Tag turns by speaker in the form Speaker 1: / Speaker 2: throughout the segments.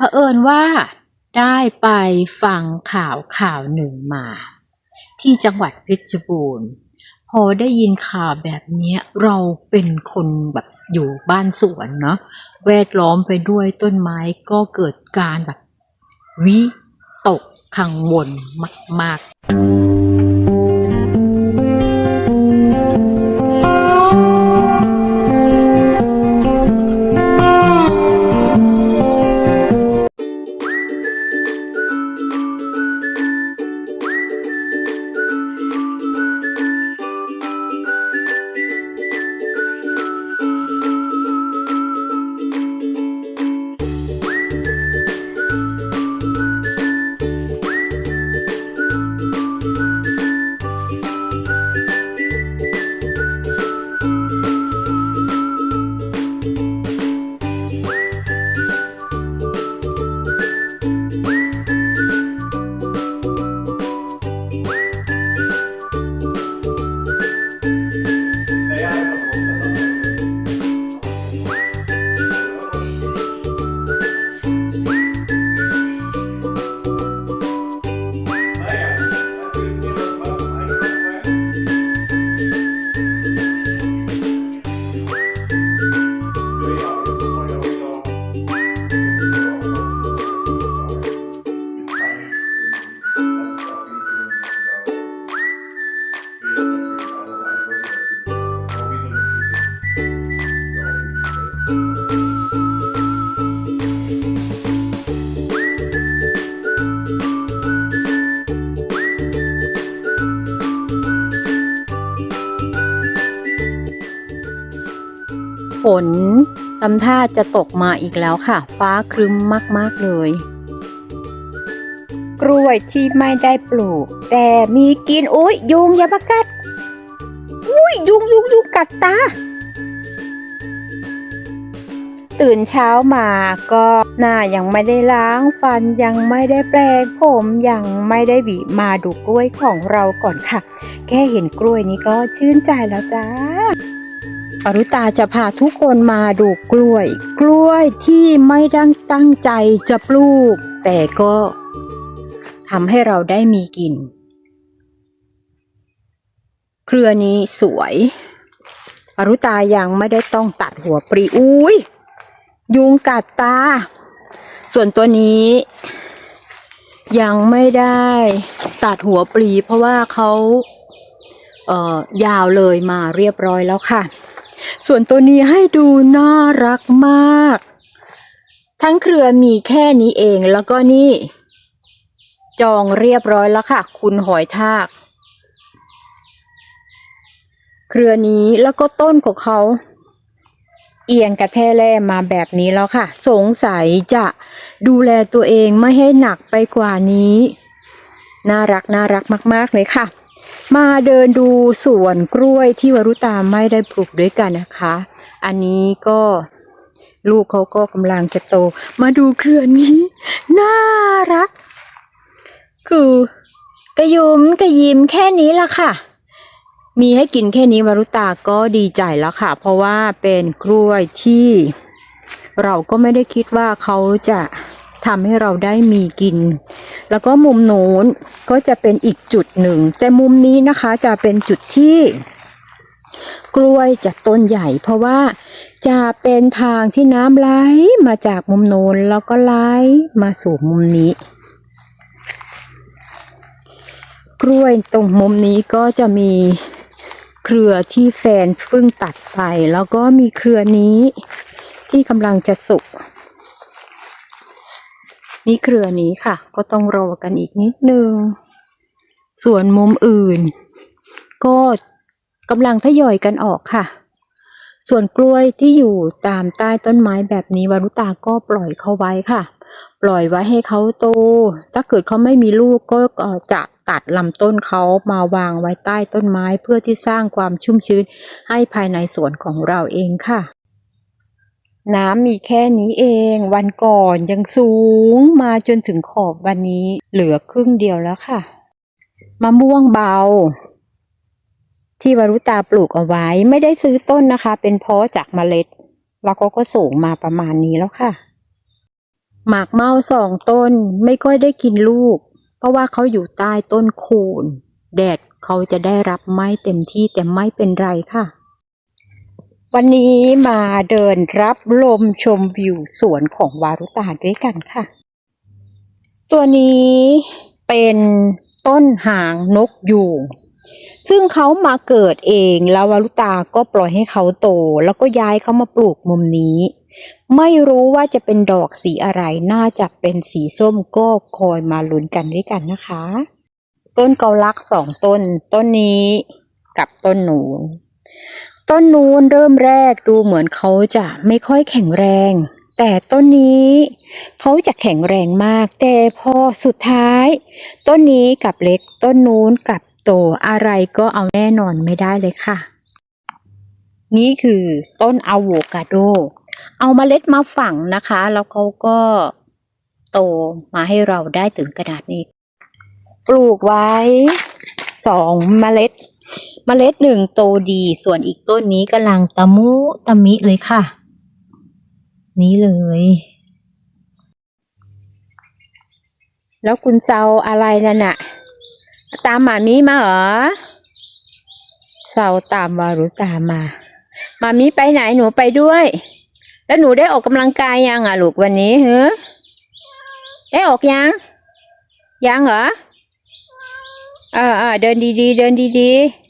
Speaker 1: เผอิญว่าได้ไปฟังข่าวข่าวหนึ่งมา ที่จังหวัดเพชรบูรณ์ พอได้ยินข่าวแบบนี้เราเป็นคนแบบอยู่บ้านสวนเนาะแวดล้อมไปด้วยต้นไม้ก็เกิดการแบบวิตกขังวลมาก ๆ ฝนทำท่าจะตกมาอีกแล้วค่ะ ฟ้าครึ้มมาก ๆ เลย กล้วยที่ไม่ได้ปลูก แต่มีกินอุ้ยยุงอย่ามากัดอุ้ยยุงยุงยุงกัดตา ตื่นเช้ามาก็หน้ายังไม่ได้ล้างฟันยังไม่ได้แปรงผมยังไม่ได้หวีมาดูกล้วยของเราก่อนค่ะ แค่เห็นกล้วยนี้ก็ชื่นใจแล้วจ้า อรุตาจะพาทุกคนมาดูกล้วย กล้วยที่ไม่ดังตั้งใจจะปลูก แต่ก็ทำให้เราได้มีกิน เครือนี้สวย อรุตายังไม่ได้ต้องตัดหัวปรีอุ้ยยุงกัดตา ส่วนตัวนี้ ยังไม่ได้ตัดหัวปลีเพราะว่าเขาเอ่อยาวเลยมาเรียบร้อยแล้วค่ะ ส่วนตัวนี้ให้ดูน่ารักมาก ทั้งเครือมีแค่นี้เองแล้วก็นี่ จองเรียบร้อยแล้วค่ะ คุณหอยทาก เครือนี้แล้วก็ต้นของเขา เอียงกระแทแล่มาแบบนี้แล้วค่ะ สงสัยจะดูแลตัวเองไม่ให้หนักไปกว่านี้ น่ารักน่ารักมาก ๆ เลยค่ะ มาเดินดูสวนกล้วยที่วรุตาไม่ได้ปลูกด้วยกันนะคะ อันนี้ก็ลูกเขาก็กำลังจะโต มาดูเครือนี้ น่ารัก คือกระยุมกระยิมแค่นี้ละค่ะ มีให้กินแค่นี้วรุตาก็ดีใจแล้วค่ะ เพราะว่าเป็นกล้วยที่ เราก็ไม่ได้คิดว่าเขาจะ ทำให้เราได้มีกิน แล้วก็มุมโน้นก็จะเป็นอีกจุดหนึ่ง แต่มุมนี้นะคะจะเป็นจุดที่ กล้วยจากต้นใหญ่ เพราะว่าจะเป็นทางที่น้ำไหลมาจากมุมโน้นแล้วก็ไหลมาสู่มุมนี้ กล้วยตรงมุมนี้ก็จะมีเครือที่แฟนเพิ่งตัดไป แล้วก็มีเครือนี้ที่กำลังจะสุก นี่เครือนี้ค่ะ ก็ต้องรอกันอีกนิดนึง ส่วนมุมอื่น ก็กำลังทยอยกันออกค่ะ ส่วนกล้วยที่อยู่ตามใต้ต้นไม้แบบนี้วารุตาก็ปล่อยเขาไว้ค่ะ ปล่อยไว้ให้เขาโต ถ้าเกิดเขาไม่มีลูกก็จะตัดลำต้นเขามาวางไว้ใต้ต้นไม้เพื่อที่สร้างความชุ่มชื้นให้ภายในสวนของเราเองค่ะ น้ำมีแค่นี้เอง วันก่อนยังสูงมาจนถึงขอบวันนี้ เหลือครึ่งเดียวแล้วค่ะมะม่วงเบา ที่วรุตาปลูกเอาไว้ไม่ได้ซื้อต้นนะคะ เป็นเพาะจากเมล็ด แล้วก็ก็สูงมาประมาณนี้แล้วค่ะ หมากเมาสองต้นไม่ค่อยได้กินลูก เพราะว่าเขาอยู่ใต้ต้นโคนแดดเขาจะได้รับไม้เต็มที่แต่ไม่เป็นไรค่ะ วันนี้มาเดินรับลมชมวิวสวนของวารุตาด้วยกันค่ะ ตัวนี้เป็นต้นหางนกยูงซึ่งเขามาเกิดเองแล้ววารุตาก็ปล่อยให้เขาโต แล้วก็ย้ายเขามาปลูกมุมนี้ ไม่รู้ว่าจะเป็นดอกสีอะไรน่าจะเป็นสีส้มก็คอยมาลุ้นกันด้วยกันนะคะ ต้นเกาลักสองต้น ต้นนี้กับต้นหนู ต้นนู้นเริ่มแรกดูเหมือนเขาจะไม่ค่อยแข็งแรง แต่ต้นนี้เขาจะแข็งแรงมาก แต่พอสุดท้าย ต้นนี้กับเล็ก ต้นนู้นกับโตอะไรก็เอาแน่นอนไม่ได้เลยค่ะ นี่คือต้นอะโวคาโด เอาเมล็ดมาฝังนะคะ แล้วเขาก็โตมาให้เราได้ถึงกระดาษนี้ ปลูกไว้สองเมล็ด เมล็ดหนึ่งโตดี ส่วนอีกต้นนี้กำลังตะมุตะมิเลยค่ะ นี้เลย แล้วคุณเซาอะไรนั่นน่ะ ตามหมามีมาเหรอเซาตามวารุตามมาหมามีไปไหนหนูไปด้วย แล้วหนูได้ออกกำลังกายยังอะลูกวันนี้เฮ้ได้ออกยัง ยังเหรอเออเออเดินดีๆ เดินดีๆ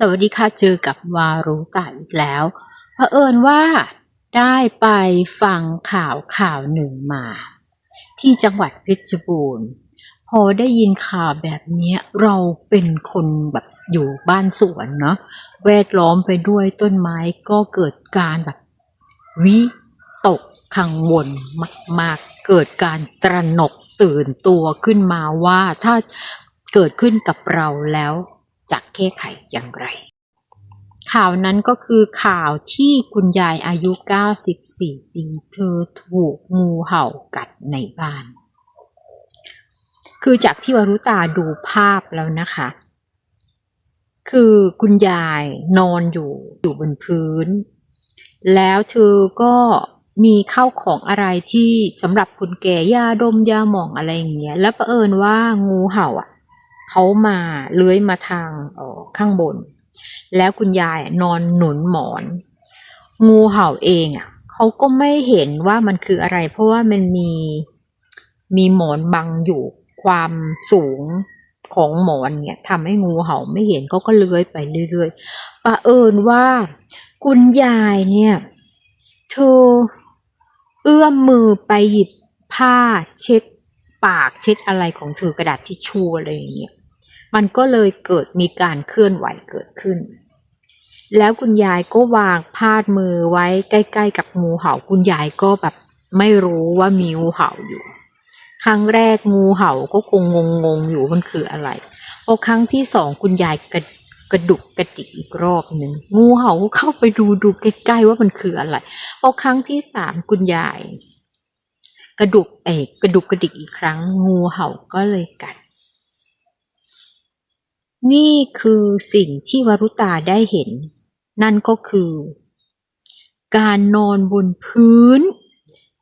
Speaker 1: สวัสดีค่ะเจอกับวารุตาอีกแล้วเผอิญว่าได้ไปฟังข่าวข่าวหนึ่งมา ที่จังหวัดเพชรบูรณ์ พอได้ยินข่าวแบบนี้เราเป็นคนแบบอยู่บ้านสวนเนาะแวดล้อมไปด้วยต้นไม้ก็เกิดการแบบวิตกขังวลมาก ๆ เกิดการตระหนกตื่นตัวขึ้นมาว่าถ้าเกิดขึ้นกับเราแล้ว จะแก้ไขอย่างไร ข่าวนั้นก็คือข่าวที่คุณยายอายุ 94 ปี เธอถูกงูเห่ากัดในบ้าน คือจากที่วรุตาดูภาพแล้วนะคะ คือคุณยายนอนอยู่อยู่บนพื้น แล้วเธอก็มีข้าวของอะไรที่สำหรับคนแก่ยาดมยาหมองอะไรอย่างเงี้ย แล้วประเอิญว่างูเห่าอะ เขามาเลื้อยมาทางข้างบน แล้วคุณยายนอนหนุนหมอน งูเห่าเองอะเขาก็ไม่เห็นว่ามันคืออะไร เพราะว่ามันมีมีหมอนบังอยู่ความสูงของหมอนเนี่ยทำให้งูเห่าไม่เห็นเขาก็เลื้อยไปเรื่อยๆประเอิญว่า คุณยายเนี่ยเธอเอื้อมมือไปหยิบผ้าเช็ดปากเช็ดอะไรของเธอกระดาษทิชชู่อะไรอย่างเงี้ย มันก็เลยเกิดมีการเคลื่อนไหวเกิดขึ้น แล้วคุณยายก็วางพาดมือไว้ใกล้ ๆ กับงูเห่าคุณยายก็แบบไม่รู้ว่ามีงูเห่าอยู่ ครั้งแรกงูเห่าก็คงงงๆอยู่มันคืออะไรพอครั้งที่สองคุณยายกระกระดุกกระดิกอีกรอบหนึ่งงูเห่าก็เข้าไปดูดูใกล้ๆว่ามันคืออะไรพอครั้งที่สามคุณยาย กระดุกเอกกระดุกกระดิกอีกครั้ง งูเห่าก็เลยกัด นี่คือสิ่งที่วรุตาได้เห็น นั่นก็คือ การนอนบนพื้น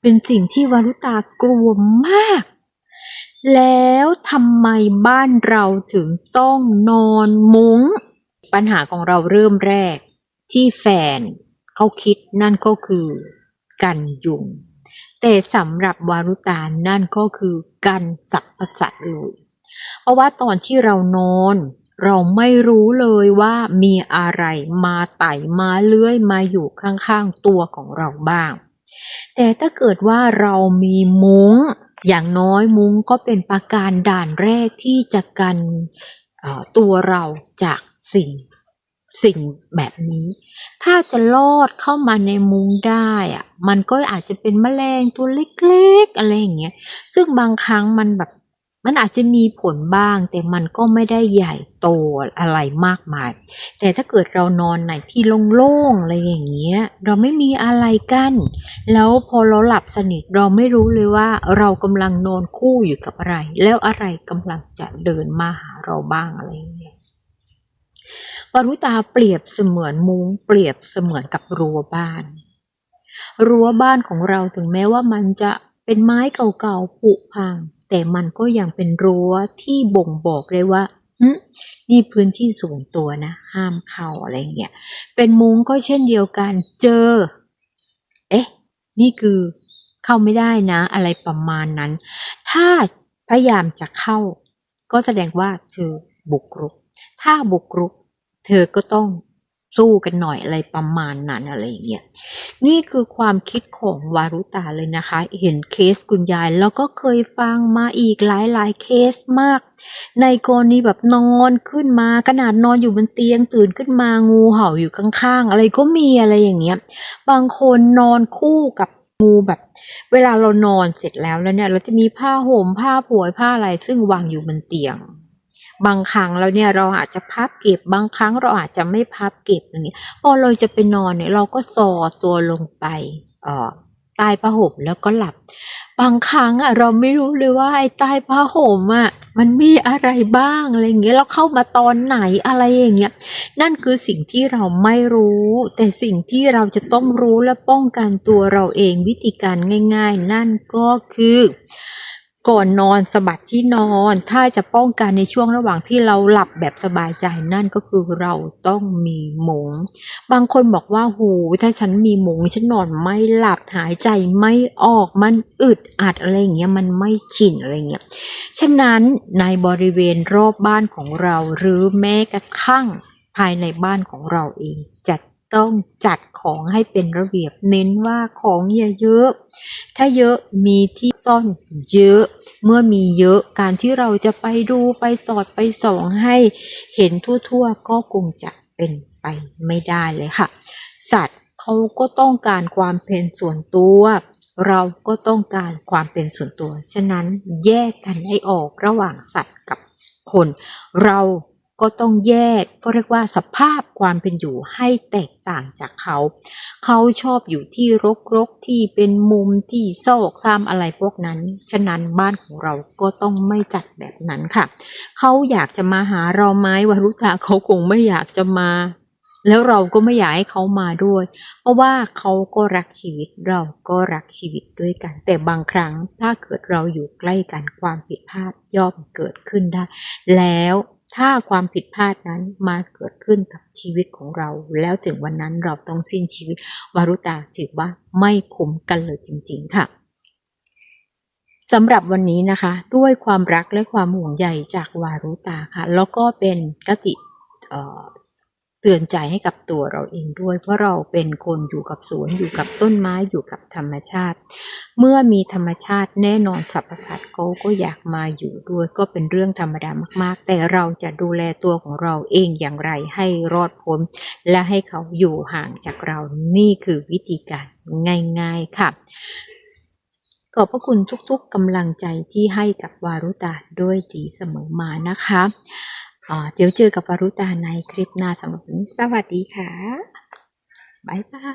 Speaker 1: เป็นสิ่งที่วรุตากลัวมาก แล้วทำไมบ้านเราถึงต้องนอนมุง้ง ปัญหาของเราเริ่มแรก ที่แฟนเขาคิดนั่นก็คือ กันยุง แต่สำหรับวารุตานั่นก็คือ กันสัพพสัตว์เลยเพราะว่าตอนที่เรานอน เราไม่รู้เลยว่ามีอะไรมาไต่มาเลื้อยมาอยู่ข้างๆตัวของเราบ้าง แต่ถ้าเกิดว่าเรามีมุง้ง อย่างน้อยมุ้งก็เป็นประการด่านแรกที่จะกันตัวเราจากสิ่งสิ่งแบบนี้ ถ้าจะลอดเข้ามาในมุ้งได้อะมันก็อาจจะเป็นแมลงตัวเล็กๆ อะไรอย่างเงี้ย ซึ่งบางครั้งมันแบบ มันอาจจะมีผลบ้าง แต่มันก็ไม่ได้ใหญ่โตอะไรมากมาย แต่ถ้าเกิดเรานอนในที่โล่งๆอะไรอย่างเงี้ย เราไม่มีอะไรกั้น แล้วพอเราหลับสนิทเราไม่รู้เลยว่า เรากำลังนอนคู่อยู่กับอะไร แล้วอะไรกำลังจะเดินมาหาเราบ้างอะไรอย่างเงี้ยปรุตาเปรียบเสมือนมุ้งเปรียบเสมือนกับรั้วบ้าน รั้วบ้านของเราถึงแม้ว่ามันจะเป็นไม้เก่าๆผุพัง แต่มันก็ยังเป็นรั้วที่บ่งบอกเลยว่านี่พื้นที่ส่วนตัวนะ ห้ามเข้าอะไรเงี้ย เป็นมุ้งก็เช่นเดียวกัน เจอ เอ๊ะ นี่คือเข้าไม่ได้นะ อะไรประมาณนั้น ถ้าพยายามจะเข้า ก็แสดงว่าเธอบุกรุก ถ้าบุกรุก เธอก็ต้อง สู้กันหน่อยอะไรประมาณนั้นอะไรอย่างเงี้ยนี่คือความคิดของวารุตาเลยนะคะ เห็นเคสคุณยายแล้วก็เคยฟังมาอีกหลายๆเคสมาก ในกรณีแบบนอนขึ้นมาขนาดนอนอยู่บนเตียงตื่นขึ้นมางูเห่าอยู่ข้างๆ อะไรก็มีอะไรอย่างเงี้ยบางคนนอนคู่กับงูแบบ เวลาเรานอนเสร็จแล้วแล้วเนี่ย เราจะมีผ้าห่มผ้าผวยผ้าอะไรซึ่งวางอยู่บนเตียง บางครั้งแล้วเนี่ยเราอาจจะพับเก็บบางครั้งเราอาจจะไม่พับเก็บอย่างเงี้ยพอเราจะไปนอนเนี่ยเราก็สอตัวลงไปเอ่อใต้ผ้าห่มแล้วก็หลับ บางครั้งอะเราไม่รู้เลยว่าไอ้ใต้ผ้าห่มอะมันมีอะไรบ้างอะไรอย่างเงี้ยเราเข้ามาตอนไหนอะไรอย่างเงี้ยนั่นคือสิ่งที่เราไม่รู้ แต่สิ่งที่เราจะต้องรู้และป้องกันตัวเราเองวิธีการง่าย ๆ นั่นก็คือ ก่อนนอนสะบัดที่นอน ถ้าจะป้องกันในช่วงระหว่างที่เราหลับแบบสบายใจนั่นก็คือเราต้องมีมง บางคนบอกว่าโหถ้าฉันมีมงฉันนอนไม่หลับหายใจไม่ออกมันอึดอัดอะไรอย่างเงี้ยมันไม่ชินอะไรเงี้ยฉะนั้นในบริเวณรอบบ้านของเราหรือแม้กระทั่งภายในบ้านของเราเองจะ ต้องจัดของให้เป็นระเบียบ เน้นว่าของอย่าเยอะ ถ้าเยอะมีที่ซ่อนเยอะ เมื่อมีเยอะการที่เราจะไปดูไปสอดไปส่องให้เห็นทั่วๆ ก็คงจะเป็นไปไม่ได้เลยค่ะ สัตว์เขาก็ต้องการความเป็นส่วนตัว เราก็ต้องการความเป็นส่วนตัว ฉะนั้นแยกกันให้ออกระหว่างสัตว์กับคน เรา ก็ต้องแยกก็เรียกว่าสภาพความเป็นอยู่ให้แตกต่างจากเขา เขาชอบอยู่ที่รกๆที่เป็นมุมที่ซอกซ้ำอะไรพวกนั้น ฉะนั้นบ้านของเราก็ต้องไม่จัดแบบนั้นค่ะ เขาอยากจะมาหาเราไหมวารุตาเขาคงไม่อยากจะมาแล้วเราก็ไม่อยากให้เขามาด้วย เพราะว่าเขาก็รักชีวิตเราก็รักชีวิตด้วยกัน แต่บางครั้งถ้าเกิดเราอยู่ใกล้กันความผิดพลาดย่อมเกิดขึ้นได้ แล้ว ถ้าความผิดพลาดนั้นมาเกิดขึ้นกับชีวิตของเรา แล้วถึงวันนั้นเราต้องสิ้นชีวิต วารุตาถือว่าไม่คุ้มกันเลยจริง ๆ ค่ะสำหรับวันนี้นะคะ ด้วยความรักและความห่วงใยจากวารุตาค่ะ แล้วก็เป็นกติ ตือนใจให้กับตัวเราเองด้วย เพราะเราเป็นคนอยู่กับสวนอยู่กับต้นไม้อยู่กับธรรมชาติ เมื่อมีธรรมชาติแน่นอนสรรพสัตว์เขาก็อยากมาอยู่ด้วย ก็เป็นเรื่องธรรมดามาก ๆ แต่เราจะดูแลตัวของเราเองอย่างไรให้รอดพ้นและให้เขาอยู่ห่างจากเรานี่คือวิธีการง่าย ๆ ค่ะขอบพระคุณทุกๆกำลังใจที่ให้กับวารุตาด้วยดีเสมอมานะคะ เดี๋ยวเจอกับวารุตาในคลิปหน้าสำหรับวันนี้สวัสดีค่ะ บ๊ายบาย